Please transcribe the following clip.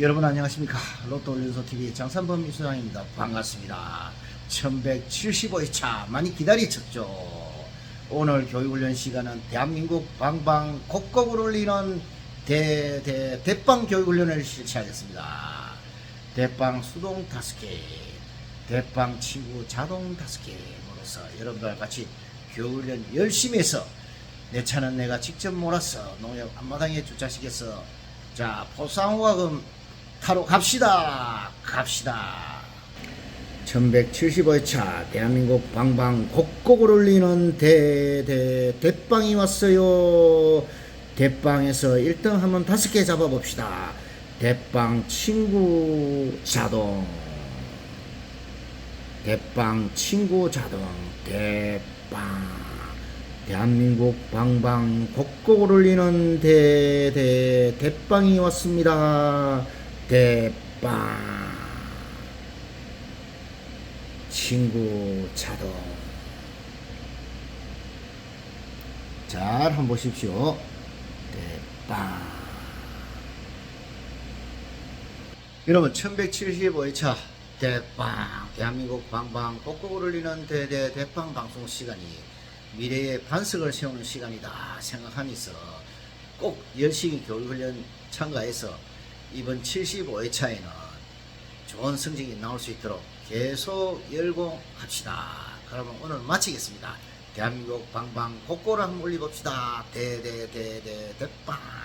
여러분 안녕하십니까? 로또 연소TV 장산범 이수장입니다. 반갑습니다. 1175차 많이 기다리셨죠? 오늘 교육훈련 시간은 대한민국 방방 곡곡을 울리는 대 대 대빵 교육훈련을 실시하겠습니다. 대빵 수동 다섯 개 대빵 친구 자동 다섯 개으로서 여러분들 같이 교육훈련 열심히 해서 내 차는 내가 직접 몰아서 농협 앞마당에 주차식에서 자 포상호각음 타러 갑시다. 갑시다. 1175차 대한민국 방방 곡곡을 울리는 대대 대빵이 왔어요. 대빵에서 1등 한번 다섯 개 잡아봅시다. 대빵 친구 자동. 대빵 친구 자동. 대빵. 대한민국 방방 곡곡을 울리는 대대 대빵이 왔습니다 대빵. 친구 자동. 잘 한번 보십시오. 대빵. 여러분 1175회차 대빵. 대한민국 방방 곡곡을 울리는 대대 대빵 방송 시간이 미래의 반석을 세우는 시간이다 생각하면서 꼭 열심히 교육훈련 참가해서 이번 75회차에는 좋은 성적이 나올 수 있도록 계속 열공합시다. 그러면 오늘 마치겠습니다. 대한민국 방방 곡고를 한번 올려봅시다. 대대대대 대빵